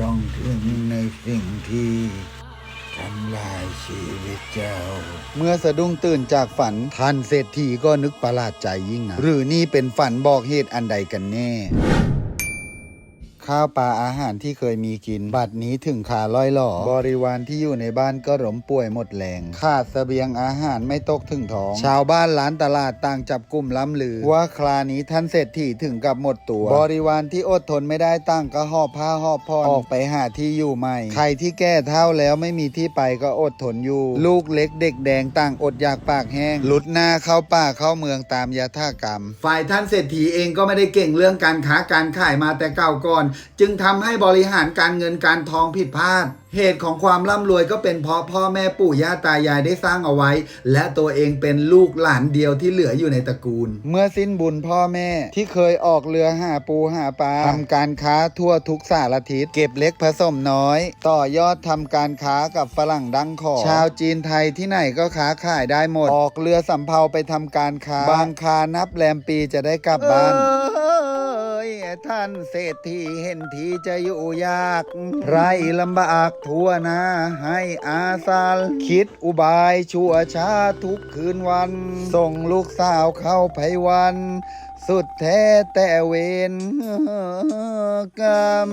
ต้องถึงในสิ่งที่ทำลายชีวิตเจ้า เมื่อสะดุ้งตื่นจากฝันท่านเศรษฐีก็นึกประหลาดใจยิ่งนะหรือนี่เป็นฝันบอกเหตุอันใดกันแน่ ข้าวปลาอาหารที่เคยมีกิน บัดนี้ถึงขาล่อยหล่อ บริวารที่อยู่ในบ้านก็หลมป่วยหมดแรง ขาดเสบียงอาหารไม่ตกถึงท้อง ชาวบ้านร้านตลาดต่างจับกลุ่มล้ำลือ ว่าครานี้ท่านเศรษฐีถึงกับหมดตัว บริวารที่อดทนไม่ได้ตั้งก็หอบผ้าหอบผ่อนออกไปหาที่อยู่ใหม่ ใครที่แก้เท่าแล้วไม่มีที่ไปก็อดทนอยู่ ลูกเล็กเด็กแดงต่างอดอยากปากแห้งหลุดหน้าเข้าป่าเข้าเมืองตามยถากรรม ฝ่ายท่านเศรษฐีเองก็ไม่ได้เก่งเรื่องการค้าการขายมาแต่เก่าก่อนจึงทำให้บริหารการเงินการทองผิดพลาด เหตุของความร่ำรวยก็เป็นเพราะพ่อแม่ปู่ย่าตายายได้สร้างเอาไว้ และตัวเองเป็นลูกหลานเดียวที่เหลืออยู่ในตระกูล เมื่อสิ้นบุญพ่อแม่ที่เคยออกเรือหาปูหาปลาทำการค้าทั่วทุกสารทิศเก็บเล็กผสมน้อย ต่อยอดทำการค้ากับฝรั่งดังขอชาวจีนไทยที่ไหนก็ค้าขายได้หมด ออกเรือสำเภาไปทำการค้าบางคานับแรมปีจะได้กลับบ้านเอ้ย ท่านเศรษฐีเห็นทีจะอยู่ยากไรลำบากทั่วนาให้อาสาลคิดอุบายชั่วช้าทุกคืนวัน ส่งลูกสาวเข้าไพวัน สุดแท้แต่เวรกรรม